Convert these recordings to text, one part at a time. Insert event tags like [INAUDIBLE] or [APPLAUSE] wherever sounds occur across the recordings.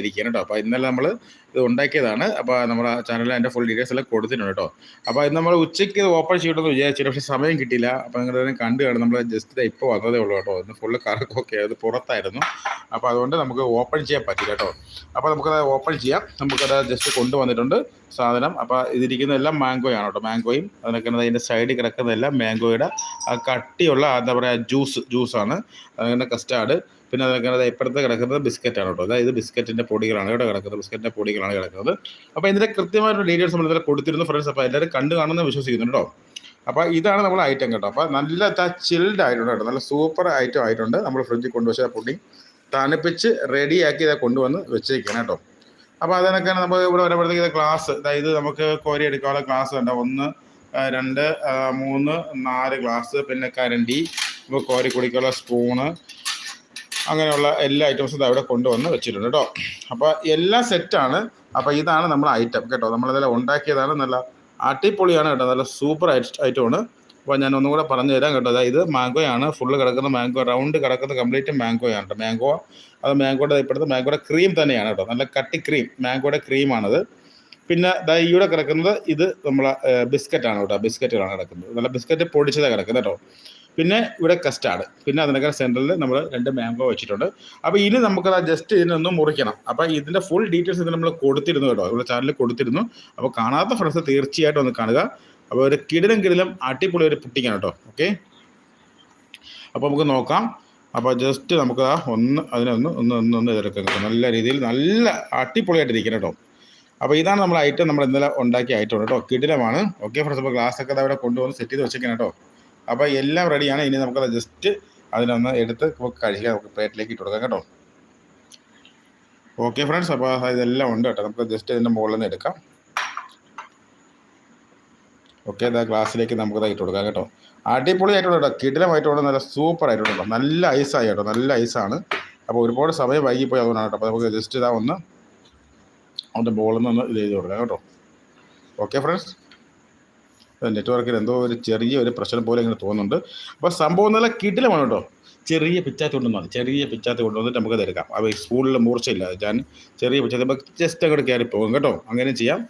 ഇരിക്കുകയാണ് കേട്ടോ. അപ്പോൾ ഇന്നലെ നമ്മൾ ഇത് ഉണ്ടാക്കിയതാണ്. അപ്പോൾ നമ്മുടെ ചാനലിൽ അതിന്റെ ഫുൾ ഡീറ്റെയിൽസ് എല്ലാം കൊടുത്തിട്ടുണ്ട് കേട്ടോ. അപ്പോൾ ഇത് നമ്മൾ ഉച്ചയ്ക്ക് ഓപ്പൺ ചെയ്യണമെന്ന് വിചാരിച്ചില്ല. പക്ഷേ സമയം കിട്ടിയില്ല. അപ്പോൾ നിങ്ങൾ തന്നെ കണ്ടു കാണും നമ്മൾ ജസ്റ്റ് ഇപ്പോൾ വന്നതേ ഉള്ളൂ കേട്ടോ. ഇന്ന് ഫുള്ള് കറക്കൊക്കെ അത് പുറത്തായിരുന്നു. അപ്പോൾ അതുകൊണ്ട് നമുക്ക് ഓപ്പൺ ചെയ്യാൻ പറ്റില്ല കേട്ടോ. അപ്പോൾ നമുക്കത് ഓപ്പൺ ചെയ്യാം. നമുക്കത് ജസ്റ്റ് കൊണ്ടുവന്നിട്ടുണ്ട് സാധനം. അപ്പോൾ ഇതിരിക്കുന്നതെല്ലാം മാംഗോയാണ് കേട്ടോ. മാംഗോയും അതിനൊക്കെ അതിന്റെ സൈഡിൽ കിടക്കുന്നതെല്ലാം മാംഗോയുടെ കട്ടിയുള്ള എന്താ പറയുക ജ്യൂസ് ജ്യൂസാണ് അതിന്റെ കസ്റ്റാർഡ് പിന്നെ അതൊക്കെ ഇപ്പോഴത്തെ കിടക്കുന്നത് ബിസ്ക്കറ്റാണ് കേട്ടോ. അതായത് ബിസ്ക്കറ്റിന്റെ പൊടികളാണ്. ഇവിടെ കിടക്കുന്നത് ബിസ്ക്കറ്റിന്റെ പൊടികളാണ് കിടക്കുന്നത്. അപ്പോൾ ഇതിന്റെ കൃത്യമായിട്ടുള്ള ഡീറ്റെയിൽസ് നമ്മൾ ഇതിൽ കൊടുത്തിരുന്നു ഫ്രണ്ട്സ് അപ്പോൾ എല്ലാവരും കണ്ടു കാണുമെന്ന് വിശ്വസിക്കുന്നു കേട്ടോ. അപ്പോൾ ഇതാണ് നമ്മൾ ഐറ്റം കേട്ടോ. അപ്പോൾ നല്ല ചിൽഡ് ആയിട്ടുണ്ട് കേട്ടോ. നല്ല സൂപ്പർ ഐറ്റം ആയിട്ടുണ്ട്. നമ്മൾ ഫ്രിഡ്ജിൽ കൊണ്ടുവച്ച പുഡിങ് തണുപ്പിച്ച് റെഡിയാക്കി ഇതാ കൊണ്ടുവന്ന് വെച്ചേക്കാണ് കേട്ടോ. അപ്പോൾ അതിനൊക്കെ നമ്മൾ ഇവിടെ വരുമ്പോഴത്തേക്ക് ക്ലാസ് അതായത് നമുക്ക് കോരി എടുക്കാനുള്ള ക്ലാസ് ഉണ്ട് ഒന്ന് രണ്ട് മൂന്ന് നാല് ഗ്ലാസ് പിന്നെ കരണ്ടി. നമുക്ക് കോരി കുടിക്കാനുള്ള സ്പൂണ് അങ്ങനെയുള്ള എല്ലാ ഐറ്റംസും ഇത് അവിടെ കൊണ്ടുവന്ന് വെച്ചിട്ടുണ്ട് കേട്ടോ. അപ്പോൾ എല്ലാം സെറ്റാണ് അപ്പോൾ ഇതാണ് നമ്മുടെ ഐറ്റം കേട്ടോ. നമ്മളിതെല്ലാം ഉണ്ടാക്കിയതാണ്. നല്ല അടിപൊളിയാണ് കേട്ടോ. നല്ല സൂപ്പർ ഐറ്റമാണ് അപ്പോൾ ഞാൻ ഒന്നും കൂടെ പറഞ്ഞു തരാം കേട്ടോ. അതായത് മാംഗോയാണ്. ഫുള്ള് കിടക്കുന്ന മാംഗോ റൗണ്ട് കിടക്കുന്ന കംപ്ലീറ്റ് മാംഗോയാണ് കേട്ടോ. മാംഗോ അത് മാംഗോയുടെ ഇപ്പോഴത്തെ മാംഗോയുടെ ക്രീം തന്നെയാണ് കേട്ടോ. നല്ല കട്ടി ക്രീം മാംഗോയുടെ ക്രീമാണത് പിന്നെ ഇവിടെ കിടക്കുന്നത് ഇത് നമ്മളെ ബിസ്ക്കറ്റാണ് കേട്ടോ. ബിസ്ക്കറ്റുകളാണ് കിടക്കുന്നത്. നല്ല ബിസ്ക്കറ്റ് പൊടിച്ചതാണ് കിടക്കുന്നത് കേട്ടോ. പിന്നെ ഇവിടെ കസ്റ്റാർഡ് പിന്നെ അതിനൊക്കെ സെന്ററിൽ നമ്മൾ രണ്ട് മാംഗോ വെച്ചിട്ടുണ്ട്. അപ്പോൾ ഇനി നമുക്കത് ജസ്റ്റ് ഇതിനൊന്ന് മുറിക്കണം. അപ്പോൾ ഇതിന്റെ ഫുൾ ഡീറ്റെയിൽസ് ഇതിന് നമ്മൾ കൊടുത്തിരുന്നു കേട്ടോ. ഇവിടെ ചാനലിൽ കൊടുത്തിരുന്നു. അപ്പോൾ കാണാത്ത ഫ്രണ്ട്സ് തീർച്ചയായിട്ടും ഒന്ന് കാണുക. അപ്പോൾ ഒരു കിടിലും കിടിലും അടിപൊളി ഒരു പുട്ടിക്കാണ് കേട്ടോ. ഓക്കെ അപ്പോൾ നമുക്ക് നോക്കാം. അപ്പോൾ ജസ്റ്റ് നമുക്ക് ആ ഒന്ന് അതിനൊന്ന് ഒന്ന് ഒന്ന് ഒന്ന് ഇതെടുക്കാം നല്ല രീതിയിൽ നല്ല അടിപൊളിയായിട്ട് ഇരിക്കണം കേട്ടോ. അപ്പോൾ ഇതാണ് നമ്മൾ ഐറ്റം നമ്മൾ ഇന്നലെ ഉണ്ടാക്കിയ ഐറ്റം കേട്ടോ. കിടിലമാണ്. ഓക്കെ ഫ്രണ്ട്സ് അപ്പോൾ ഗ്ലാസ് ഒക്കെ അവിടെ കൊണ്ടുവന്ന് സെറ്റ് ചെയ്ത് വെച്ചേക്കണം കേട്ടോ. അപ്പോൾ എല്ലാം റെഡിയാണ് ഇനി നമുക്കത് ജസ്റ്റ് അതിനൊന്ന് എടുത്ത് കഴിക്കാൻ നമുക്ക് പ്ലേറ്റിലേക്ക് ഇട്ട് കൊടുക്കാം കേട്ടോ. ഓക്കെ ഫ്രണ്ട്സ് അപ്പോൾ ഇതെല്ലാം ഉണ്ട് കേട്ടോ. നമുക്ക് ജസ്റ്റ് ഇതിന്റെ മുകളിൽ നിന്ന് എടുക്കാം. ഓക്കെ അതാ ഗ്ലാസ്സിലേക്ക് നമുക്ക് ഇട്ട് കൊടുക്കാം കേട്ടോ. അടിപൊളിയായിട്ടുണ്ട് കേട്ടോ. കിടിലമായിട്ടുണ്ട് നല്ല സൂപ്പർ ആയിട്ടുണ്ട് കേട്ടോ. നല്ല ഐസായി കേട്ടോ. നല്ല ഐസാണ് അപ്പോൾ ഒരുപാട് സമയം വൈകിപ്പോയി അതുകൊണ്ടാണ് കേട്ടോ. അപ്പോൾ നമുക്ക് ജസ്റ്റ് ഇതാ ഒന്ന് അതിന്റെ ബോളിൽ നിന്ന് ഇത് ചെയ്ത് കൊടുക്കാം കേട്ടോ. ഓക്കെ ഫ്രണ്ട്സ് നെറ്റ്വർക്കിൽ എന്തോ ഒരു ചെറിയ ഒരു പ്രശ്നം പോലെ ഇങ്ങനെ തോന്നുന്നുണ്ട്. അപ്പോൾ സംഭവം നല്ല കിടിലമാണ് കേട്ടോ. ചെറിയ പിച്ചാത്തി കൊണ്ടുവന്നാൽ ചെറിയ പിച്ചാത്തി കൊണ്ടുവന്നിട്ട് നമുക്ക് എടുക്കാം. അപ്പോൾ സ്കൂളിൽ മൂർച്ചയില്ല. ഞാൻ ചെറിയ പിച്ചാത്തി നമുക്ക് ജസ്റ്റ് അങ്ങോട്ട് കയറി പോകും കേട്ടോ. അങ്ങനെ ചെയ്യാം.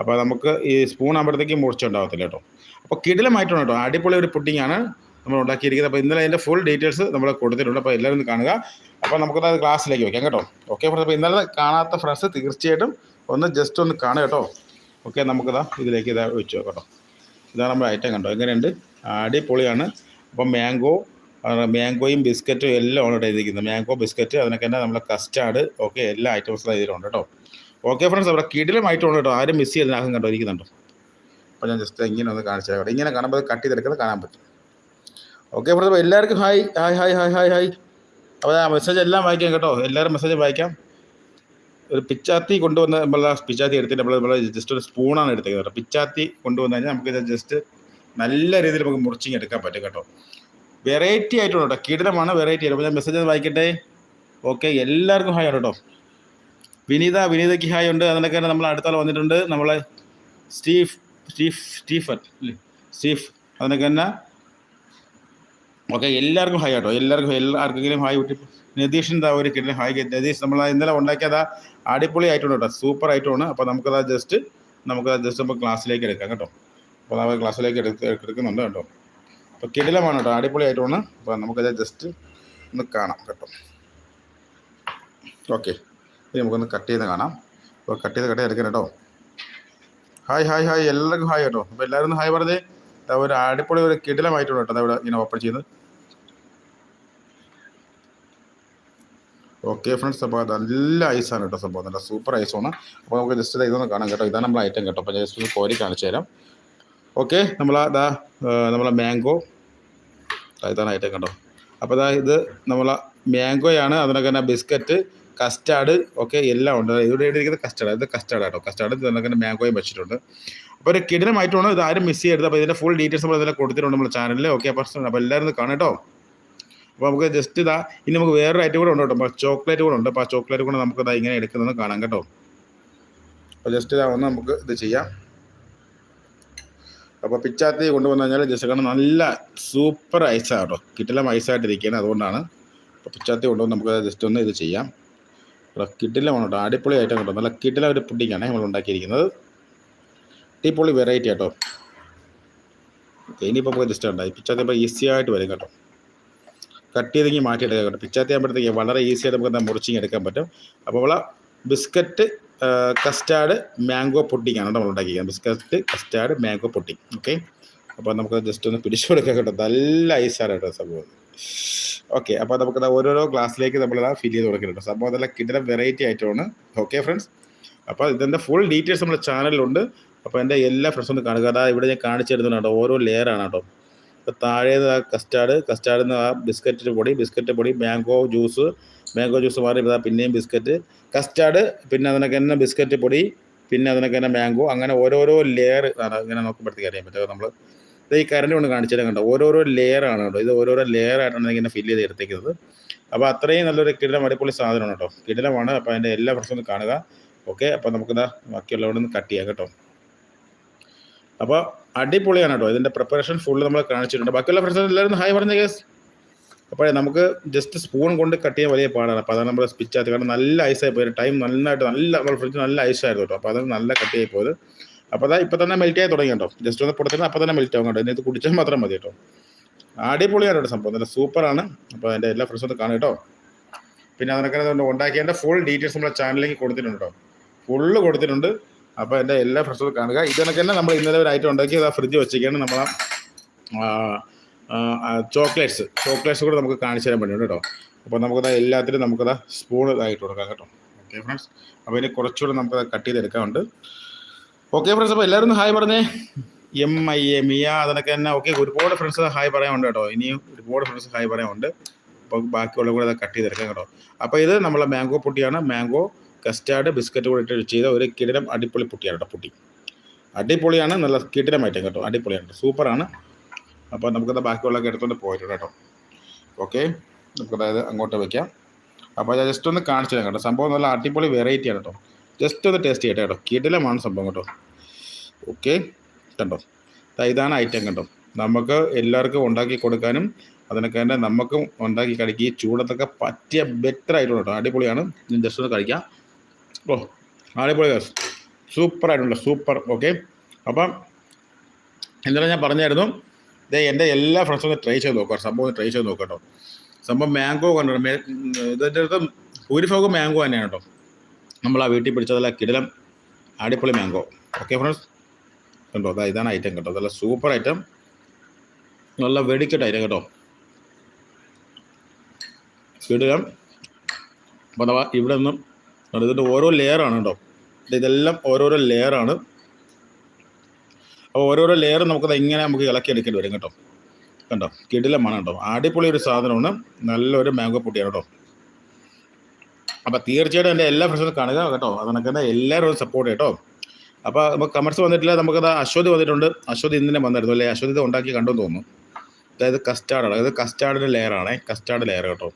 അപ്പോൾ നമുക്ക് ഈ സ്പൂൺ ആകുമ്പോഴത്തേക്ക് മൂർച്ച ഉണ്ടാകത്തില്ല കേട്ടോ. അപ്പോൾ കിടിലമായിട്ടുണ്ട് കേട്ടോ. അടിപൊളി ഒരു പുട്ടിങ്ങാണ് നമ്മൾ ഉണ്ടാക്കിയിരിക്കുന്നത്. അപ്പോൾ ഇന്നലെ അതിന്റെ ഫുൾ ഡീറ്റെയിൽസ് നമ്മൾ കൊടുത്തിട്ടുണ്ട്. അപ്പോൾ എല്ലാവരും കാണുക. അപ്പോൾ നമുക്കത് അത് ക്ലാസ്സിലേക്ക് വയ്ക്കാം കേട്ടോ. ഓക്കെ ഫ്രണ്ട്സ് അപ്പോൾ ഇന്നലെ കാണാത്ത ഫ്രണ്ട്സ് തീർച്ചയായിട്ടും ഒന്ന് ജസ്റ്റ് ഒന്ന് കാണുക കേട്ടോ. ഓക്കെ നമുക്കിതാ ഇതിലേക്ക് ഇതാ വെച്ച് കേട്ടോ. ഇതാണ് നമ്മുടെ ഐറ്റം കണ്ടോ? എങ്ങനെയുണ്ട്? അടിപൊളിയാണ്. അപ്പം മാംഗോ മാംഗോയും ബിസ്ക്കറ്റും എല്ലാം ആണ് എഴുതിയിരിക്കുന്നത് മാംഗോ ബിസ്ക്കറ്റ് അതിനൊക്കെ തന്നെ നമ്മുടെ കസ്റ്റാർഡ് ഓക്കെ എല്ലാ ഐറ്റംസും ഇതിലുണ്ട് കേട്ടോ. ഓക്കെ ഫ്രണ്ട്സ് അവിടെ കിടിലമായിട്ടുണ്ട് കേട്ടോ. ആരും മിസ് ചെയ്തതിനകം കണ്ടോ? ഇരിക്കുന്നുണ്ടോ? അപ്പോൾ ഞാൻ ജസ്റ്റ് ഇങ്ങനെ ഒന്ന് കാണിച്ചു കേട്ടോ. ഇങ്ങനെ കാണുമ്പോൾ കട്ട് ചെയ്തെടുക്കുന്നത് കാണാൻ പറ്റും. ഓക്കെ ഫ്രണ്ട്സ് എല്ലാവർക്കും hi hi hi hi hi hi അപ്പോൾ മെസ്സേജ് എല്ലാം വായിക്കാം കേട്ടോ. എല്ലാവരും മെസ്സേജ് വായിക്കാം. ഒരു പിച്ചാത്തി കൊണ്ടുവന്ന നമ്മൾ പിച്ചാത്തി എടുത്തിട്ട് നമ്മൾ നമ്മൾ ജസ്റ്റ് ഒരു സ്പൂണാണ് എടുത്തേക്കുന്നത് പിച്ചാത്തി കൊണ്ടുവന്ന് കഴിഞ്ഞാൽ നമുക്ക് ജസ്റ്റ് നല്ല രീതിയിൽ നമുക്ക് മുറിച്ചിങ് എടുക്കാൻ പറ്റും കേട്ടോ. വെറൈറ്റി ആയിട്ടുണ്ട് കേട്ടോ. കിടിലമാണ് വെറൈറ്റി ആയിട്ട്. ഞാൻ മെസ്സേജ് വായിക്കട്ടെ? ഓക്കെ എല്ലാവർക്കും ഹായ് ആണ് കേട്ടോ. വിനീത വിനീതയ്ക്ക് ഹായ് ഉണ്ട്. അതിനൊക്കെ നമ്മൾ അടുത്താൾ വന്നിട്ടുണ്ട്. നമ്മളെ സ്റ്റീഫ് സ്റ്റീഫ് സ്റ്റീഫൻ സ്റ്റീഫ് അതിനൊക്കെ തന്നെ. ഓക്കെ എല്ലാവർക്കും ഹായ് കേട്ടോ എല്ലാവർക്കും എല്ലാ ആർക്കെങ്കിലും ഹായ് വിട്ടി നിതീഷിന്റെ ഒരു കിഡ്നി ഹായ് നിതീഷ് നമ്മൾ ഇന്നലെ ഉണ്ടാക്കിയത് അടിപൊളി ആയിട്ടുണ്ട് കേട്ടോ സൂപ്പർ ആയിട്ടുമാണ് അപ്പോൾ നമുക്കത് ജസ്റ്റ് നമുക്ക് ജസ്റ്റ് നമുക്ക് ക്ലാസ്സിലേക്ക് എടുക്കാം കേട്ടോ. അപ്പോൾ നമ്മൾ ക്ലാസ്സിലേക്ക് എടുത്ത് എടുക്കുന്നുണ്ട് കേട്ടോ. അപ്പോൾ കിടിലമാണ് കേട്ടോ അടിപൊളി ആയിട്ടുമാണ് അപ്പോൾ നമുക്കത് ജസ്റ്റ് ഒന്ന് കാണാം കേട്ടോ. ഓക്കെ ഇനി നമുക്കൊന്ന് കട്ട് ചെയ്ത് കാണാം. അപ്പോൾ കട്ട് ചെയ്ത് കട്ട് എടുക്കണം കേട്ടോ ഹായ് ഹായ് ഹായ് എല്ലാവർക്കും ഹായ് കേട്ടോ. അപ്പോൾ എല്ലാവരും ഹായ് പറഞ്ഞേ. ഒരു അടിപൊളി ഒരു കിടിലമായിട്ടുണ്ട് കേട്ടോ ദാ ഇവിടെ ഇങ്ങനെ ഓപ്പൺ ചെയ്ത് ഓക്കെ ഫ്രണ്ട്സ് അപ്പോൾ നല്ല ഐസാണ് കേട്ടോ സംഭവം. നല്ല സൂപ്പർ ഐസാണ് അപ്പോൾ നമുക്ക് ജസ്റ്റ് ഇതൊന്ന് കാണാം കേട്ടോ. ഇതാണ് നമ്മളെ ഐറ്റം കേട്ടോ. അപ്പോൾ ജസ്റ്റ് ഒന്ന് കോരി കാണിച്ചു തരാം. ഓക്കെ നമ്മൾ അതാ നമ്മളെ മാംഗോ ഇതാണ് ഐറ്റം കേട്ടോ. അപ്പോൾ അതാ ഇത് നമ്മളെ മാംഗോയാണ് അതിനൊക്കെ തന്നെ ബിസ്ക്കറ്റ് കസ്റ്റാർഡ് ഓക്കെ എല്ലാം ഉണ്ട്. ഇവിടെ ഇരിക്കുന്നത് കസ്റ്റാർഡ് ഇത് കസ്റ്റാർഡ് കേട്ടോ കസ്റ്റാർഡ് ഇതിനൊക്കെ തന്നെ മാംഗോയും വെച്ചിട്ടുണ്ട്. അപ്പോൾ ഒരു കിടിലമായിട്ടാണ് ഇത് ആരും മിസ് ചെയ്യരുത്. അപ്പോൾ ഇതിന്റെ ഫുൾ ഡീറ്റെയിൽസ് നമ്മൾ ഇതിൽ കൊടുത്തിട്ടുണ്ട് നമ്മുടെ ചാനലിൽ ഓക്കെ അപ്പോൾ അപ്പോൾ എല്ലാവരും കാണാം കേട്ടോ. അപ്പോൾ നമുക്ക് ജസ്റ്റ് ഇതാ ഇനി നമുക്ക് വേറൊരു ഐറ്റം കൂടെ ഉണ്ട് കേട്ടോ അപ്പോൾ ചോക്ലേറ്റ് കൂടെ ഉണ്ട്. അപ്പോൾ ആ ചോക്ലേറ്റ് കൂടെ നമുക്ക് ഇതാ ഇങ്ങനെ എടുക്കുന്നത് കാണാം കേട്ടോ. അപ്പോൾ ജസ്റ്റ് ഇതാ ഒന്ന് നമുക്ക് ഇത് ചെയ്യാം. അപ്പോൾ പിച്ചാത്തി കൊണ്ടുവന്നു കഴിഞ്ഞാൽ ജസ്റ്റ് കാരണം നല്ല സൂപ്പർ ഐസാണ് കേട്ടോ. കിട്ടിലും ഐസായിട്ട് ഇരിക്കുകയാണ് അതുകൊണ്ടാണ്. അപ്പോൾ പിച്ചാത്തി കൊണ്ടുവന്ന് നമുക്ക് ജസ്റ്റ് ഒന്ന് ഇത് ചെയ്യാം. കിട്ടിലാണ് കേട്ടോ. ഐറ്റം കേട്ടോ. നല്ല കിട്ടില ഒരു പുഡിങ്ങാണ് നമ്മൾ ഉണ്ടാക്കിയിരിക്കുന്നത്. അടിപൊളി വെറൈറ്റി കേട്ടോ. ഇനിയിപ്പോൾ നമുക്ക് ജസ്റ്റ് ഉണ്ടായി പിച്ചാത്തി ഈസി ആയിട്ട് വരും കേട്ടോ. കട്ട് ചെയ്തെങ്കിൽ മാറ്റിയെടുക്കാം പിച്ചാത്തി ആകുമ്പോഴത്തേക്ക് വളരെ ഈസി ആയിട്ട് നമുക്ക് മുറിച്ചിങ് എടുക്കാൻ പറ്റും. അപ്പോൾ ഉള്ള ബിസ്ക്കറ്റ് കസ്റ്റാർഡ് മാംഗോ പുഡിങ്ങാണ് നമ്മൾ ഉണ്ടാക്കിയിരിക്കുന്നത് biscuit custard mango pudding okay അപ്പോൾ നമുക്ക് ജസ്റ്റ് ഒന്ന് പിടിച്ചു കൊടുക്കാം കേട്ടോ. നല്ല ഐസാണ് കേട്ടോ സംഭവം. ഓക്കെ അപ്പോൾ നമുക്ക് ഓരോരോ ഗ്ലാസ്സിലേക്ക് നമ്മൾ ഫിൽ ചെയ്ത് കൊടുക്കുന്നുണ്ട് സംഭവം നല്ല കിട്ടുന്ന വെറൈറ്റി ആയിട്ടാണ്. ഓക്കെ ഫ്രണ്ട്സ് അപ്പോൾ ഇതിന്റെ ഫുൾ ഡീറ്റെയിൽസ് നമ്മുടെ ചാനലിലുണ്ട് അപ്പോൾ എന്റെ എല്ലാ ഫ്രണ്ട്സും ഒന്ന് കാണുക. അതാ ഇവിടെ ഞാൻ കാണിച്ചു തരുന്നുണ്ട് ഓരോ ലെയറാണ് കേട്ടോ. താഴേന്ന് ആ കസ്റ്റാർഡ് കസ്റ്റാർഡിൽ നിന്ന് ആ ബിസ്ക്കറ്റിന്റെ പൊടി ബിസ്ക്കറ്റ് പൊടി മാംഗോ ജ്യൂസ് മാംഗോ ജ്യൂസ് മാറി പിന്നെയും ബിസ്ക്കറ്റ് കസ്റ്റാർഡ് പിന്നെ അതിനൊക്കെ തന്നെ ബിസ്ക്കറ്റ് പൊടി പിന്നെ അതിനൊക്കെ തന്നെ മാംഗോ അങ്ങനെ ഓരോരോ ലെയർ ഇങ്ങനെ നോക്കുമ്പോഴത്തേക്ക് അറിയാൻ പറ്റും. നമ്മൾ ഇത് ഈ കറണ്ട് കൊണ്ട് കാണിച്ചാലും കണ്ടോ? ഓരോരോ ലെയറാണ് കേട്ടോ. ഇത് ഓരോരോ ലെയർ ആയിട്ടാണ് ഇങ്ങനെ ഫില്ല് ചെയ്ത് എടുത്തേക്കുന്നത്. അപ്പോൾ അത്രയും നല്ലൊരു കിടിലം അടിപൊളി സാധനമാണ് കേട്ടോ. കിടിലമാണ്. അപ്പോൾ അതിന്റെ എല്ലാ പ്രശ്നവും കാണുക. ഓക്കെ അപ്പോൾ നമുക്കിതാ ബാക്കിയുള്ളവിടെ നിന്ന് കട്ട് ചെയ്യാം കേട്ടോ. അപ്പോൾ അടിപൊളിയാണ് കേട്ടോ ഇതിന്റെ പ്രിപ്പറേഷൻ ഫുള്ള് നമ്മൾ കാണിച്ചിട്ടുണ്ട്. ബാക്കിയുള്ള ഫ്രണ്ട്സ് എല്ലാവരും ഹായ് പറഞ്ഞ കേസ് അപ്പോഴേ നമുക്ക് ജസ്റ്റ് സ്പൂൺ കൊണ്ട് കട്ട് ചെയ്യാൻ വലിയ പാടാണ്. അപ്പോൾ അതാണ് നമ്മൾ സ്പിച്ചാകത്ത് കാരണം നല്ല ഐസായി പോയത് ടൈം നന്നായിട്ട് നല്ല നമ്മൾ ഫ്രിഡ്ജ് നല്ല ഐസായിരുന്നു കേട്ടോ. അപ്പോൾ അതാണ് നല്ല കട്ട് ആയി പോയത്. അപ്പോൾ അതാ ഇപ്പോൾ തന്നെ മെൽറ്റ് ആയി തുടങ്ങി കേട്ടോ. ജസ്റ്റ് ഒന്ന് പൊടുത്തുന്ന അപ്പോൾ തന്നെ മെൽറ്റ് ആവും കേട്ടോ. ഇതിനകത്ത് കുടിച്ചാൽ മാത്രം മതി കേട്ടോ. അടിപൊളിയാണ് കേട്ടോ സംഭവം. നല്ല സൂപ്പറാണ്. അപ്പോൾ എന്റെ എല്ലാ ഫ്രണ്ട്സും ഒന്ന് കാണും കേട്ടോ. പിന്നെ അതിനൊക്കെ ഉണ്ടാക്കിയതിന്റെ ഫുൾ ഡീറ്റെയിൽസ് നമ്മുടെ ചാനലിലേക്ക് കൊടുത്തിട്ടുണ്ട് കേട്ടോ. ഫുള്ള് കൊടുത്തിട്ടുണ്ട്. അപ്പോൾ എന്റെ എല്ലാ ഫ്രഷും കാണുക. ഇതിനൊക്കെ തന്നെ നമ്മൾ ഇന്നലെ ഒരു ഐറ്റം ഉണ്ടാക്കി അത് ഫ്രിഡ്ജ് വെച്ചിരിക്കുകയാണ് നമ്മളെ ചോക്ലേറ്റ്സ് ചോക്ലേറ്റ്സ് കൂടെ നമുക്ക് കാണിച്ചു തരാൻ പറ്റും കേട്ടോ. അപ്പോൾ നമുക്കത് എല്ലാത്തിനും നമുക്കത് സ്പൂൺ ഇതായിട്ട് കൊടുക്കാം കേട്ടോ. ഓക്കെ ഫ്രണ്ട്സ് അപ്പോൾ ഇനി കുറച്ചുകൂടെ നമുക്ക് കട്ട് ചെയ്തെടുക്കാറുണ്ട് ഓക്കെ ഫ്രണ്ട്സ് അപ്പോൾ എല്ലാവരും ഹായ് പറഞ്ഞേ. എം ഐ എ മിയ അതിനൊക്കെ തന്നെ. ഓക്കെ ഒരുപാട് ഫ്രണ്ട്സ് ഹായ് പറയാനുണ്ട് കേട്ടോ. ഇനിയും ഒരുപാട് ഫ്രണ്ട്സ് ഹായ് പറയാനുണ്ട്. അപ്പോൾ ബാക്കിയുള്ള കൂടെ കട്ട് ചെയ്തെടുക്കാം കേട്ടോ. അപ്പോൾ ഇത് നമ്മളെ മാംഗോ പൊട്ടിയാണ് മാംഗോ കസ്റ്റാർഡ് ബിസ്ക്കറ്റ് കൂടെ ഇട്ട് ചെയ്ത ഒരു കിടിലം അടിപൊളി പൊട്ടിയാണ് കേട്ടോ പൊട്ടി. അടിപൊളിയാണ് നല്ല കിടിലം കേട്ടോ അടിപൊളിയാണ് സൂപ്പറാണ്. അപ്പോൾ നമുക്കത് ബാക്കിയുള്ളതൊക്കെ എടുത്തുകൊണ്ട് പോയിട്ടുണ്ട് കേട്ടോ. ഓക്കെ നമുക്കതായത് അങ്ങോട്ട് വയ്ക്കാം അപ്പോൾ ഞാൻ ജസ്റ്റ് ഒന്ന് കാണിച്ചു തരാം കേട്ടോ സംഭവം നല്ല അടിപൊളി വെറൈറ്റിയാണ് കേട്ടോ. ജസ്റ്റ് ഒന്ന് ടേസ്റ്റ് ചെയ്യട്ടെ കേട്ടോ കിടിലമാണ് സംഭവം കേട്ടോ. ഓക്കെ കണ്ടോ? ഇതാണ് ഐറ്റം കണ്ടോ? നമുക്ക് എല്ലാവർക്കും ഉണ്ടാക്കി കൊടുക്കാനും അതിനൊക്കെ തന്നെ നമുക്കും ഉണ്ടാക്കി കഴിക്കുക ഈ ചൂടത്തൊക്കെ പറ്റിയ ബെറ്റർ ആയിട്ടുണ്ട് കേട്ടോ അടിപൊളിയാണ്. ജസ്റ്റ് ഒന്ന് കഴിക്കാം. ഓ അടിപൊളി സൂപ്പർ ആയിട്ടുണ്ട് സൂപ്പർ ഓക്കെ അപ്പം എന്താണ് ഞാൻ പറഞ്ഞായിരുന്നു ഇതേ എന്റെ എല്ലാ ഫ്രണ്ട്സും ഒന്ന് ട്രൈ ചെയ്ത് നോക്കാം സംഭവം ഒന്ന് ട്രൈ ചെയ്ത് നോക്കാം കേട്ടോ. സംഭവം മാംഗോ കണ്ടോ? ഇതിന്റെ അടുത്ത് ഭൂരിഭാഗം മാംഗോ തന്നെയാണ് കേട്ടോ. നമ്മൾ ആ വീട്ടിൽ പിടിച്ചതല്ല കിടിലം അടിപൊളി മാംഗോ ഓക്കെ ഫ്രണ്ട്സ് കണ്ടോ? അതാ ഇതാണ് ഐറ്റം കേട്ടോ നല്ല സൂപ്പർ ഐറ്റം നല്ല വെടിക്കെട്ട് ഐറ്റം കേട്ടോ. കിടിലം. അപ്പോൾ ഇവിടെ നിന്നും ഇതിന്റെ ഓരോ ലെയറാണ് കേട്ടോ ഇതെല്ലാം ഓരോരോ ലെയറാണ് അപ്പോൾ ഓരോരോ ലെയർ നമുക്കത് എങ്ങനെ നമുക്ക് ഇളക്കി എടുക്കേണ്ടി വരും കേട്ടോ. കണ്ടോ? കിടിലമാണ് കേട്ടോ. അടിപൊളി ഒരു സാധനമാണ്. നല്ലൊരു മാംഗോ പൊട്ടിയാണ് കേട്ടോ. അപ്പോൾ തീർച്ചയായിട്ടും എന്റെ എല്ലാ ഫ്രണ്ട്സും കാണുക കേട്ടോ. അതിനൊക്കെ എല്ലാവരും സപ്പോർട്ട് കേട്ടോ. അപ്പോൾ നമുക്ക് കമർസ് വന്നിട്ടില്ല. നമുക്കത് അശ്വതി വന്നിട്ടുണ്ട്. അശ്വതി ഇന്നലെ വന്നായിരുന്നു അല്ലേ? അശ്വതി ഇത് ഉണ്ടാക്കി കണ്ടെന്ന് തോന്നുന്നു. അതായത് കസ്റ്റാർഡാണ് അതായത് കസ്റ്റാർഡിന്റെ ലെയറാണേ കസ്റ്റാർഡ് ലെയർ കേട്ടോ.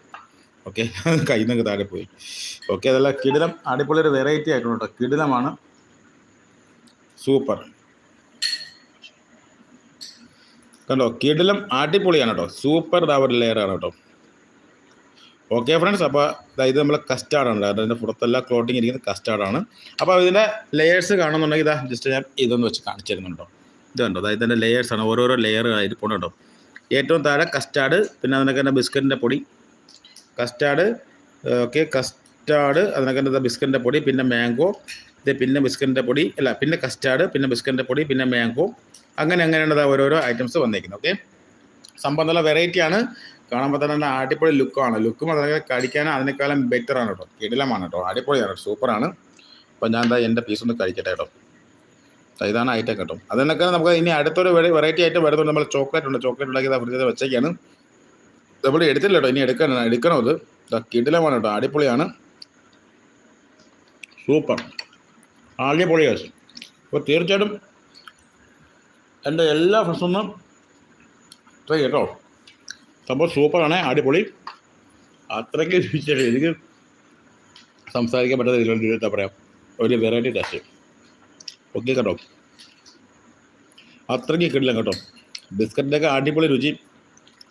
ഓക്കെ? [LAUGHS] കയ്യിൽ നിന്നൊക്കെ താഴെ പോയി. ഓക്കെ അതല്ല കിടിലം അടിപൊളി ഒരു വെറൈറ്റി ആയിട്ടുണ്ട് കേട്ടോ കിടിലമാണ്. സൂപ്പർ കണ്ടോ കിടിലം അടിപൊളിയാണ് കേട്ടോ സൂപ്പർ ഒരു ലെയറാണ് കേട്ടോ ഓക്കെ ഫ്രണ്ട്സ് അപ്പോൾ ഇത് നമ്മൾ കസ്റ്റാർഡാണ് അതിന്റെ പുറത്തെല്ലാം ക്ലോട്ടിങ് ഇരിക്കുന്നത് കസ്റ്റാർഡാണ് അപ്പോൾ ഇതിന്റെ ലെയേഴ്സ് കാണുന്നുണ്ടെങ്കിൽ ഇതാ ജസ്റ്റ് ഞാൻ ഇതൊന്ന് വെച്ച് കാണിച്ചു തരുന്നുണ്ടോ ഇത് കണ്ടോ അതായത് ഇതിന്റെ ലെയേഴ്സാണ് ഓരോരോ ലെയർ ആയിട്ട് കേട്ടോ ഏറ്റവും താഴെ കസ്റ്റാർഡ് പിന്നെ അതിനൊക്കെ തന്നെ ബിസ്ക്കറ്റിന്റെ പൊടി കസ്റ്റാർഡ് ഓക്കെ കസ്റ്റാർഡ് അതിനൊക്കെ തന്നെ ബിസ്ക്കറ്റിന്റെ പൊടി പിന്നെ മാംഗോ ഇത് പിന്നെ ബിസ്ക്കറ്റിന്റെ പൊടി അല്ല പിന്നെ കസ്റ്റാർഡ് പിന്നെ ബിസ്ക്കറ്റിന്റെ പൊടി പിന്നെ മാംഗോ അങ്ങനെ അങ്ങനെയാണ് ഓരോരോ ഐറ്റംസ് വന്നേക്കുന്നത് ഓക്കെ. സംഭവം നല്ല വെറൈറ്റിയാണ് കാണുമ്പോൾ തന്നെ നല്ല അടിപൊളി ലുക്കാണ് ലുക്കും അതൊക്കെ കടിക്കാൻ അതിനേക്കാളും ബെറ്ററാണ് കേട്ടോ. കിടിലമാണ് കേട്ടോ. അടിപൊളിയാണ് സൂപ്പറാണ് അപ്പോൾ ഞാൻ എന്താ എന്റെ പീസ് ഒന്ന് കഴിക്കട്ടെ കേട്ടോ. ഇതാണ് ഐറ്റം കേട്ടോ. അതിനൊക്കെ നമുക്ക് ഇനി അടുത്തൊരു വെറൈറ്റി ആയിട്ട് വരുന്നുണ്ട്. നമ്മൾ ചോക്ലേറ്റ് ഉണ്ട്. ചോക്ലേറ്റ് ഉണ്ടാക്കി ഫ്രിഡ്ജിൽ വെച്ചേക്കാണ്. നമ്മൾ എടുത്തില്ല കേട്ടോ. ഇനി എടുക്കണം എടുക്കണം അത്. കിടിലമാണ് കേട്ടോ. അടിപൊളിയാണ്. സൂപ്പർ. അടിപൊളിയാണ് അപ്പോൾ തീർച്ചയായിട്ടും എന്റെ എല്ലാ ഫ്രണ്ട്സൊന്നും ട്രൈ കേട്ടോ. സംഭവം സൂപ്പറാണ്. അടിപൊളി. അത്രയ്ക്ക് രുചിയാണ് എനിക്ക് സംസാരിക്കാൻ പറ്റാത്ത എന്താ പറയാം ഒരു വെറൈറ്റി ടേസ്റ്റ് ഓക്കെ കേട്ടോ. അത്രയ്ക്ക് കിട്ടില്ല കേട്ടോ. ബിസ്ക്കറ്റിന്റെയൊക്കെ അടിപൊളി രുചി.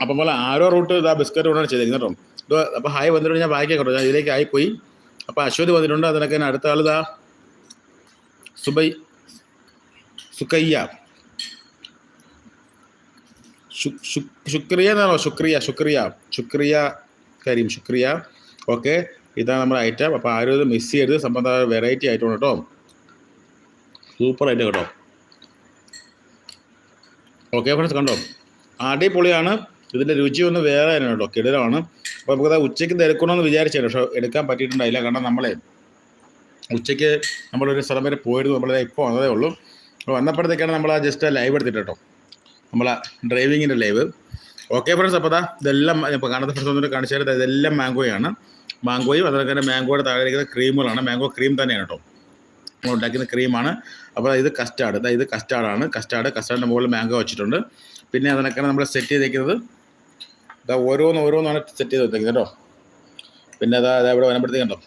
അപ്പം പോലെ ആരോ റൂട്ട് ഇതാ ബിസ്ക്കറ്റ് കൊണ്ടാണ് ചെയ്തേക്കുന്നത് കേട്ടോ. അപ്പോൾ ഹായ് വന്നിട്ടുണ്ട് ഞാൻ വായിക്കാം കേട്ടോ ഞാൻ ഇതിലേക്ക് ആയിപ്പോയി. അപ്പോൾ അശ്വതി വന്നിട്ടുണ്ട്. അതിനൊക്കെ അടുത്ത ആളിതാ സുബൈ സുക്കയ്യ. ശുക്രിയ എന്നാണോ? ശുക്രിയ ശുക്രിയ. ശുക്രിയ കരീം ശുക്രിയ. ഓക്കെ. ഇതാണ് നമ്മുടെ ഐറ്റം അപ്പോൾ ആരും ഇത് മിസ് ചെയ്യരുത്. സംബന്ധ വെറൈറ്റി ആയിട്ടുണ്ട് കേട്ടോ. സൂപ്പർ ഐറ്റം കേട്ടോ. ഓക്കെ ഫ്രണ്ട്സ് കണ്ടോ? അടിപൊളിയാണ്. ഇതിന്റെ രുചി ഒന്ന് വേറെ തന്നെ കേട്ടോ കിടലാണ് അപ്പോൾ നമുക്കത് ഉച്ചയ്ക്ക് തിരക്കണമെന്ന് വിചാരിച്ചാണ് പക്ഷേ എടുക്കാൻ പറ്റിയിട്ടുണ്ടായില്ല കാരണം നമ്മളെ ഉച്ചയ്ക്ക് നമ്മളൊരു സ്ഥലം വരെ പോയിരുന്നു നമ്മൾ ഇപ്പോൾ വന്നതേ ഉള്ളൂ. അപ്പോൾ വന്നപ്പോഴത്തേക്കാണ് നമ്മൾ ആ ജസ്റ്റ് ലൈവ് എടുത്തിട്ട് കേട്ടോ നമ്മളെ ഡ്രൈവിങ്ങിന്റെ ലൈവ്. ഓക്കെ ഫ്രണ്ട്സ് അപ്പോൾ അതാ ഇതെല്ലാം ഇപ്പോൾ കാണുന്ന ഫ്രണ്ട്സ് ഒന്നും കാണിച്ചാൽ ഇതെല്ലാം മാംഗോയാണ്. മാംഗോയും അതുപോലെ തന്നെ മാംഗോയുടെ താഴെ ഇരിക്കുന്ന ക്രീമുകളാണ്. മാംഗോ ക്രീം തന്നെയാണ് കേട്ടോ. നമ്മൾ ഉണ്ടാക്കുന്ന ക്രീമാണ്. അപ്പോൾ ഇത് കസ്റ്റാർഡ്. ഇതാ ഇത് കസ്റ്റാർഡാണ്. കസ്റ്റാർഡ് കസ്റ്റാർഡിന്റെ മുകളിൽ മാംഗോ വെച്ചിട്ടുണ്ട്. പിന്നെ അതിനൊക്കെയാണ് നമ്മൾ സെറ്റ് ചെയ്തേക്കുന്നത് ഇതാ ഓരോന്ന് ഓരോന്നാണ് സെറ്റ് ചെയ്ത് വെച്ചേക്കുന്നത് കേട്ടോ. പിന്നെ അതാ അതാ ഇവിടെ വരുമ്പോഴത്തേക്കും കണ്ടോ?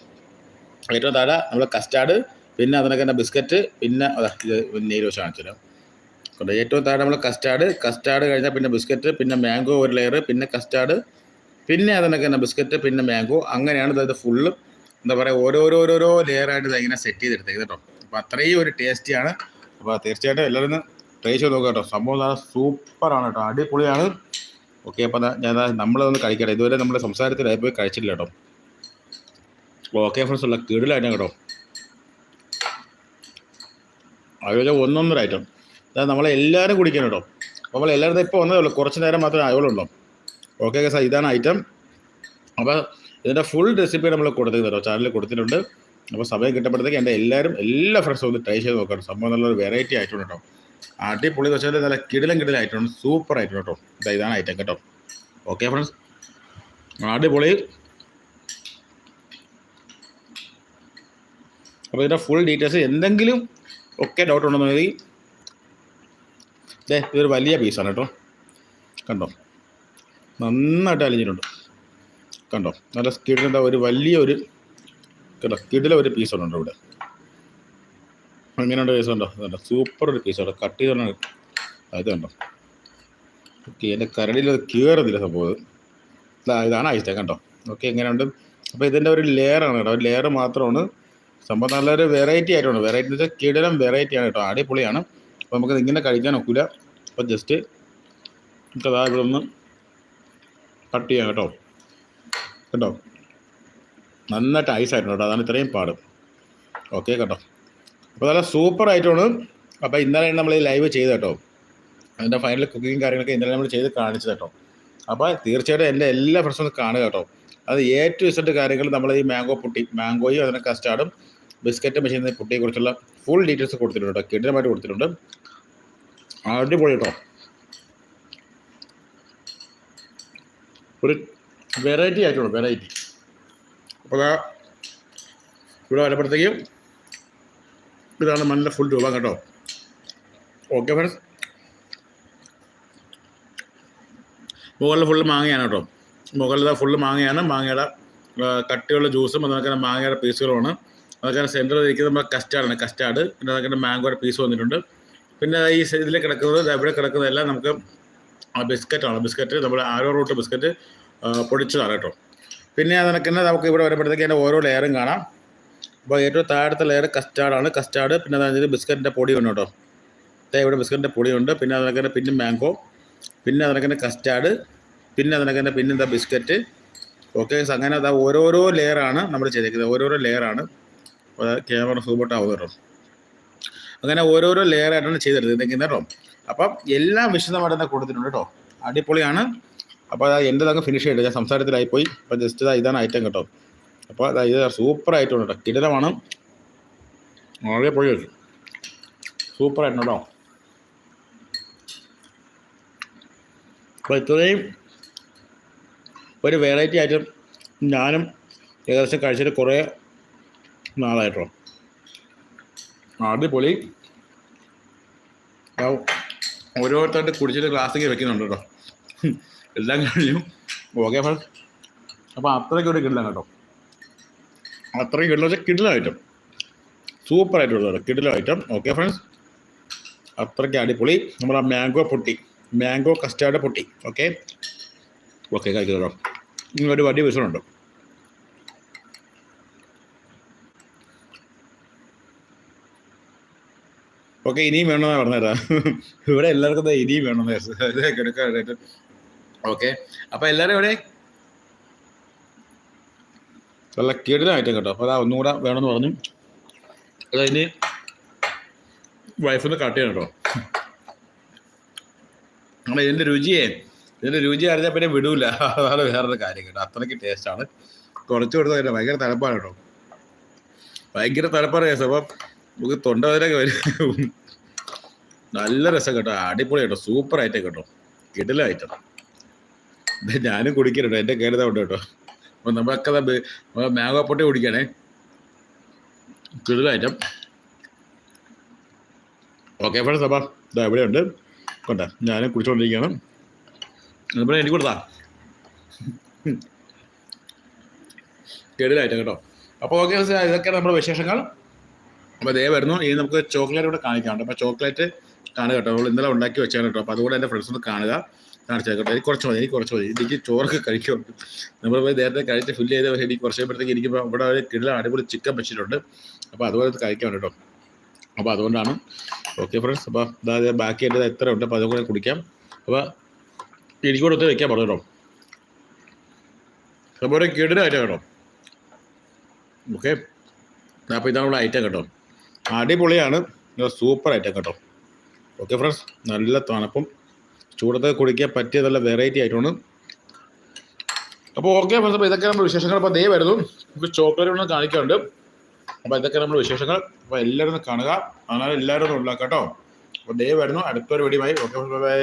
ഏറ്റവും താഴെ നമ്മൾ കസ്റ്റാർഡ് പിന്നെ അതിനൊക്കെ തന്നെ ബിസ്ക്കറ്റ് പിന്നെ അതാ ഇത് നെയ്യ് വെച്ച് കാണിച്ചു ഏറ്റവും താഴെ നമ്മൾ കസ്റ്റാർഡ് കസ്റ്റാർഡ് കഴിഞ്ഞാൽ പിന്നെ ബിസ്ക്കറ്റ് പിന്നെ മാംഗോ ഒരു ലെയർ പിന്നെ കസ്റ്റാർഡ് പിന്നെ അതിനൊക്കെ തന്നെ ബിസ്ക്കറ്റ് പിന്നെ മാംഗോ അങ്ങനെയാണ് അതായത് ഫുള്ള് എന്താ പറയുക ഓരോരോരോരോ ലെയറായിട്ട് ഇത് സെറ്റ് ചെയ്തെടുത്തേക്ക് കേട്ടോ. അപ്പോൾ അത്രയും ഒരു ടേസ്റ്റിയാണ് അപ്പോൾ തീർച്ചയായിട്ടും എല്ലാവരും ട്രൈ ചെയ്ത് നോക്കാം കേട്ടോ. സംഭവം സൂപ്പറാണ് കേട്ടോ. അടിപൊളിയാണ്. ഓക്കെ അപ്പോൾ ഞാൻ നമ്മളതൊന്ന് കഴിക്കട്ടെ ഇതുവരെ നമ്മളെ സംസാരത്തിലായി പോയി കഴിച്ചില്ല കേട്ടോ. ഓക്കെ ഫ്രണ്ട്സ് ഉള്ള കിടിലായിട്ട് കേട്ടോ. അതുപോലെ ഒന്നൊന്നര ഐറ്റം അതായത് നമ്മളെ എല്ലാവരും കുടിക്കണം കേട്ടോ. അപ്പോൾ നമ്മൾ എല്ലാവരും ഇപ്പോൾ വന്നതേ ഉള്ളൂ. കുറച്ച് നേരം മാത്രമേ ആയുള്ളൂ ഓക്കെ സാർ ഇതാണ് ഐറ്റം അപ്പോൾ ഇതിന്റെ ഫുൾ റെസിപ്പി നമ്മൾ കൊടുത്തിട്ടുണ്ട് ചാനലിൽ കൊടുത്തിട്ടുണ്ട്. അപ്പോൾ സമയം കിട്ടുമ്പോഴത്തേക്ക് എന്റെ എല്ലാവരും എല്ലാ ഫ്രണ്ട്സും ഒന്ന് ട്രൈ ചെയ്ത് നോക്കണം. സംഭവം നല്ലൊരു വെറൈറ്റി ആയിട്ടുണ്ട് കേട്ടോ. അടിപൊളി വെച്ചാൽ നല്ല കിടിലം കിടിലം ആയിട്ടുണ്ട് സൂപ്പർ ആയിട്ടുണ്ട് കേട്ടോ ഇതാ ഇതാണ് ഐറ്റം കേട്ടോ. ഓക്കെ ഫ്രണ്ട്സ് അടിപൊളി. അപ്പോൾ ഇതിന്റെ ഫുൾ ഡീറ്റെയിൽസ് എന്തെങ്കിലും ഒക്കെ ഡൗട്ട് ഉണ്ടെന്നുണ്ടെങ്കിൽ ദേ ഇതൊരു വലിയ പീസാണ് കേട്ടോ കണ്ടോ? നന്നായിട്ട് അലിഞ്ഞിട്ടുണ്ട്. കണ്ടോ? നല്ല സ്കിഡിന്റെ ഒരു വലിയ ഒരു കണ്ടോ? സ്കിഡിലെ ഒരു പീസ് ഉണ്ട് ഇവിടെ. അങ്ങനെയുണ്ട് പീസ് ഉണ്ടോ? അതുണ്ടോ സൂപ്പർ ഒരു പീസ് ഉണ്ടോ? കട്ട്. ചെയ്താണ് അത് കണ്ടോ? ഓക്കെ എന്റെ കരടിയിൽ അത് കീറുന്നില്ല സംഭവം ഇത്. ഇതാണ് ഐറ്റം കണ്ടോ? ഓക്കെ എങ്ങനെയുണ്ട് അപ്പോൾ ഇതിന്റെ ഒരു ലെയറാണ് കേട്ടോ. ഒരു ലെയർ മാത്രമാണ്. സംഭവം നല്ലൊരു വെറൈറ്റി ആയിട്ടുണ്ട്. വെറൈറ്റി എന്ന് വെച്ചാൽ കിടലം വെറൈറ്റി ആണ് കേട്ടോ. അടിപൊളിയാണ്. അപ്പോൾ നമുക്കത് ഇങ്ങനെ കഴിക്കാൻ ഒക്കില്ല അപ്പോൾ ജസ്റ്റ് അതാ ഇവിടെ ഒന്ന് കട്ട് ചെയ്യാം കേട്ടോ. കേട്ടോ നന്നായിട്ട് ഐസായിട്ടുണ്ട് കേട്ടോ. അതാണ് ഇത്രയും പാട്. ഓക്കെ കേട്ടോ അപ്പോൾ നല്ല സൂപ്പർ ആയിട്ടാണ്. അപ്പോൾ ഇന്നലെയാണ് നമ്മൾ ഈ ലൈവ് ചെയ്ത് കേട്ടോ. അതിന്റെ ഫൈനൽ കുക്കിങ് കാര്യങ്ങളൊക്കെ ഇന്നലെ നമ്മൾ ചെയ്ത് കാണിച്ചത് കേട്ടോ. അപ്പോൾ തീർച്ചയായിട്ടും എന്റെ എല്ലാ ഫ്രണ്ട്സും കാണുക കേട്ടോ. അത് എ ടു ഇസഡ് കാര്യങ്ങൾ നമ്മൾ ഈ മാംഗോ പുട്ടി മാംഗോയും അതിന് കസ്റ്റാർഡും ബിസ്ക്കറ്റ് മെഷീൻ പുട്ടിയെക്കുറിച്ചുള്ള ഫുൾ ഡീറ്റെയിൽസ് കൊടുത്തിട്ടുണ്ട് കേട്ടോ. കിടിലമായിട്ട് കൊടുത്തിട്ടുണ്ട്. അടിപൊളി കേട്ടോ. ഒരു വെറൈറ്റി ആയിട്ടുള്ളൂ വെറൈറ്റി അപ്പോൾ ഇവിടെ വരുമ്പോഴത്തേക്കും ഇതാണ് നല്ല ഫുൾ രൂപ കേട്ടോ. ഓക്കെ ഫ്രണ്ട്സ് മുകളിൽ ഫുള്ള് മാങ്ങയാണ് കേട്ടോ. മുകളിൽ ഫുള്ള് മാങ്ങയാണ്. മാങ്ങയുടെ കട്ടിയുള്ള ജ്യൂസും അതൊക്കെ മാങ്ങയുടെ പീസുകളുമാണ് അതൊക്കെ സെന്ററിൽ ഇരിക്കുന്നത് നമ്മുടെ കസ്റ്റാർഡാണ് കസ്റ്റാർഡ് പിന്നെ അതൊക്കെ മാങ്കോയുടെ പീസ് വന്നിട്ടുണ്ട്. പിന്നെ ഈ ഇതിൽ കിടക്കുന്നത് ഇവിടെ കിടക്കുന്നതെല്ലാം നമുക്ക് ബിസ്ക്കറ്റാണ് ബിസ്ക്കറ്റ് നമ്മുടെ ആരോ റൂട്ട് ബിസ്ക്കറ്റ് പൊടിച്ചതാണ് കേട്ടോ. പിന്നെ അതൊക്കെ നമുക്ക് ഇവിടെ വരുമ്പോഴത്തേക്ക് അതിന്റെ ഓരോ ലെയറും കാണാം. അപ്പോൾ ഏറ്റവും താഴത്തെ ലെയർ കസ്റ്റാർഡാണ് കസ്റ്റാർഡ് പിന്നെ അതായത് ബിസ്ക്കറ്റിന്റെ ഉണ്ട് കേട്ടോ. ഇവിടെ ബിസ്ക്കറ്റിന്റെ പൊടിയുണ്ട്. പിന്നെ അതിനൊക്കെ തന്നെ പിന്നെ മാംഗോ പിന്നെ അതിനൊക്കെ തന്നെ കസ്റ്റാർഡ് പിന്നെ അതിനൊക്കെ തന്നെ പിന്നെന്താ ബിസ്ക്കറ്റ് ഓക്കെ അങ്ങനെ അതാ ഓരോരോ ലെയറാണ് നമ്മൾ ചെയ്തേക്കുന്നത്. ഓരോരോ ലെയറാണ് ക്യാമറ സൂപ്പർട്ട് ആവുന്നത് കേട്ടോ. അങ്ങനെ ഓരോരോ ലെയറായിട്ടാണ് ചെയ്തെടുത്തിരിക്കുന്നത് കേട്ടോ. അപ്പം എല്ലാം വിശദമായിട്ട് തന്നെ കൊടുത്തിട്ടുണ്ട് കേട്ടോ. അടിപൊളിയാണ്. അപ്പോൾ എന്റെ അങ്ങ് ഫിനിഷ് ചെയ്തിട്ട് ഞാൻ സംസാരത്തിലായിപ്പോയി. അപ്പോൾ ജസ്റ്റ് ഇതാ ഇതാണ് ഐറ്റം കേട്ടോ. അപ്പോൾ അതാ ഇത് സൂപ്പർ ആയിട്ടുണ്ട് കേട്ടോ കിടിലമാണ് വളരെ പൊഴി സൂപ്പർ ആയിട്ടുണ്ട് കേട്ടോ അപ്പോൾ ഇത്രയും ഒരു വെറൈറ്റി ആയിട്ട് ഞാനും ഏകദേശം കഴിച്ചിട്ട് കുറേ നാളായിട്ടോ അടിപൊളി. പൊളി ഓരോരുത്തരായിട്ട് കുടിച്ചിട്ട് ക്ലാസ്സിലേക്ക് വെക്കുന്നുണ്ട് കേട്ടോ എല്ലാം കഴിഞ്ഞു. ഓക്കെ അപ്പോൾ. അത്രയ്ക്ക് ഒരു കിടിലാണ് കേട്ടോ. അത്രയും കിടലെന്ന് വെച്ചാൽ കിടിലം ഐറ്റം സൂപ്പർ സൂപ്പറായിട്ടുള്ളത് കിടിലം ഐറ്റം ഓക്കെ ഫ്രണ്ട്സ് അത്രയ്ക്ക് അടിപൊളി. നമ്മുടെ mango pudding. Mango custard pudding. Okay okay കഴിക്കുന്നോ ഒരു വലിയ വിസലുണ്ട് ഓക്കെ ഇനിയും വേണമെന്നാണ് പറഞ്ഞുതരാം. ഇവിടെ എല്ലാവർക്കും ഇനിയും വേണമെന്ന് എടുക്കാനായിട്ട് ഓക്കെ അപ്പോൾ എല്ലാവരും ഇവിടെ നല്ല കിടിലമായിട്ട് കേട്ടോ. അപ്പോൾ അതാ ഒന്നും കൂടെ വേണമെന്ന് പറഞ്ഞു. അതതിന് വൈഫിന് കട്ട് ചെയ്യണം കേട്ടോ. നമ്മൾ ഇതിന്റെ രുചിയെ ഇതിന്റെ രുചി അറിഞ്ഞാൽ പിന്നെ വിടൂല. അതാണ് വേറൊരു കാര്യം കേട്ടോ. അത്രയ്ക്ക് ടേസ്റ്റാണ് കുറച്ച് കൊടുത്താൽ തന്നെ ഭയങ്കര തലപ്പാണ് കേട്ടോ. ഭയങ്കര തലപ്പാണ് കേസ് അപ്പം നമുക്ക് തൊണ്ടവേദനയൊക്കെ വരും. നല്ല രസം കേട്ടോ. അടിപൊളി കേട്ടോ. സൂപ്പർ ഐറ്റം കേട്ടോ. കിടിലായിട്ടോ ഐറ്റം ഞാനും കുടിക്കരുട്ടോ എന്റെ കയറി ഉണ്ട് കേട്ടോ. അപ്പൊ നമ്മളൊക്കെ ദാ ബേ- നമ്മളെ മാങ്ങോ പൊട്ടി കുടിക്കണേ. കിടില ഓക്കെ ഫ്രണ്ട്സ് സഭ ഇതാ ഇവിടെ ഉണ്ട് കൊണ്ട? ഞാൻ കുടിച്ചുകൊണ്ടിരിക്കുകയാണ് ഇവിടെ എനിക്ക് കൊടുത്താ. കിടില കേട്ടോ. അപ്പോൾ ഓക്കെ ഇതൊക്കെയാണ് നമ്മുടെ വിശേഷങ്ങൾ. അപ്പോൾ ദേ വരുന്നു. ഇനി നമുക്ക് ചോക്ലേറ്റ് കൂടെ കാണിക്കാനുണ്ട് അപ്പോൾ ചോക്ലേറ്റ് കാണുക കേട്ടോ. നമ്മൾ ഇന്നലെ ഉണ്ടാക്കി വെച്ചാണ് കേട്ടോ. അപ്പോൾ അതുകൂടെ എന്റെ ഫ്രണ്ട്സ് ഒന്ന് കാണുക. കാണിച്ചാൽ കേട്ടോ എനിക്ക് കുറച്ച് മതി എനിക്ക് കുറച്ച് മതി. എനിക്ക് ചോറൊക്കെ കഴിക്കുന്നുണ്ട് നമ്മൾ പോയി നേരത്തെ കഴിച്ച് ഫില്ല് ചെയ്ത പക്ഷേ എനിക്ക് കുറച്ച് കഴിയുമ്പോഴത്തേക്ക് എനിക്കിപ്പോൾ ഇവിടെ ഒരു കിടില അടിപൊളി ചിക്കൻ വെച്ചിട്ടുണ്ട്. അപ്പോൾ അതുപോലെ കഴിക്കാൻ കേട്ടോ. അപ്പോൾ അതുകൊണ്ടാണ്. ഓക്കെ ഫ്രണ്ട്സ് അപ്പോൾ അതായത് ബാക്കി എന്റെ എത്ര ഉണ്ട്? അപ്പോൾ അതുകൂടെ കുടിക്കാം. അപ്പോൾ എനിക്ക് കൂടെ ഒത്ത് വെക്കാൻ പറഞ്ഞു കേട്ടോ. അപ്പോൾ ഒരു കിടിലായിട്ട് കേട്ടോ. ഓക്കെ അപ്പോൾ ഇതാണ് നമ്മുടെ ഐറ്റം കേട്ടോ. അടിപൊളിയാണ്. സൂപ്പർ ഐറ്റം കേട്ടോ. ഓക്കെ ഫ്രണ്ട്സ് നല്ല തണുപ്പും ചൂടത്ത് കുടിക്കാൻ പറ്റിയ നല്ല വെറൈറ്റി ആയിട്ടാണ് അപ്പോൾ ഓക്കെ അപ്പോൾ ഇതൊക്കെ നമ്മുടെ വിശേഷങ്ങൾ. അപ്പോൾ ദേ വരുന്നു. നമുക്ക് ചോക്ലേറ്റ് ഒന്ന് കാണിക്കാറുണ്ട് അപ്പോൾ ഇതൊക്കെ നമ്മുടെ വിശേഷങ്ങൾ. അപ്പോൾ എല്ലാവരും കാണുക. അങ്ങനെ എല്ലാവരും ഒന്ന് ഉണ്ടാക്കാം കേട്ടോ. അപ്പോൾ ദേ വരുന്നു. അടുത്തൊരു വീഡിയോ ഓക്കെ ബൈ